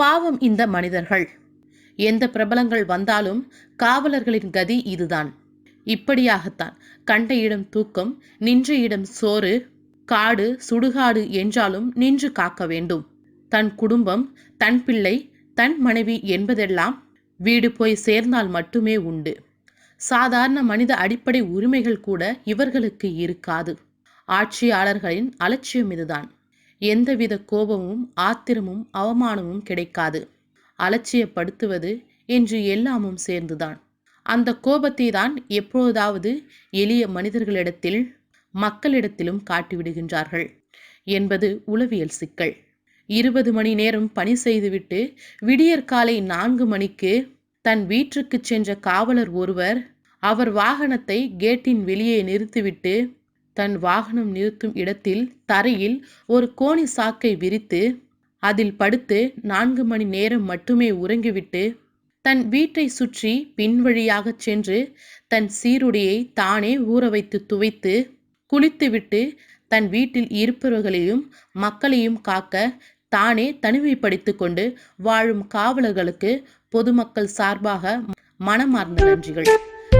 பாவம் இந்த மனிதர்கள். எந்த பிரபலங்கள் வந்தாலும் காவலர்களின் கதி இதுதான். இப்படியாகத்தான் கண்ட இடம் தூக்கம் நின்ற இடம் சோறு காடு சுடுகாடு என்றாலும் நின்று காக்க வேண்டும். தன் குடும்பம் தன் பிள்ளை தன் மனைவி என்பதெல்லாம் வீடு போய் சேர்ந்தால் மட்டுமே உண்டு. சாதாரண மனித அடிப்படை உரிமைகள் கூட இவர்களுக்கு இருக்காது. ஆட்சியாளர்களின் அலட்சியம் இதுதான். எந்தவித கோபமும் ஆத்திரமும் அவமானமும் கிடைக்காது. அலட்சியப்படுத்துவது என்று எல்லாமும் சேர்ந்துதான். அந்த கோபத்தை தான் எப்பொழுதாவது எளிய மனிதர்களிடத்தில் மக்களிடத்திலும் காட்டிவிடுகின்றார்கள் என்பது உளவியல் சிக்கல். இருபது மணி நேரம் பணி செய்துவிட்டு விடியற்காலை நான்கு மணிக்கு தன் வீட்டுக்கு சென்ற காவலர் ஒருவர் அவர் வாகனத்தை கேட்டின் வெளியே நிறுத்திவிட்டு தன் வாகனம் நிறுத்தும் இடத்தில் தரையில் ஒரு கோணி சாக்கை விரித்து அதில் படுத்து நான்கு மணி நேரம் மட்டுமே உறங்கிவிட்டு தன் வீட்டை சுற்றி பின்வழியாகச் சென்று தன் சீருடையை தானே ஊற வைத்து துவைத்து குளித்துவிட்டு தன் வீட்டில் இருப்பவர்களையும் மக்களையும் காக்க தானே தனிமைப்படுத்திக் கொண்டு வாழும் காவலர்களுக்கு பொதுமக்கள் சார்பாக மனமார்ந்த நன்றிகள்.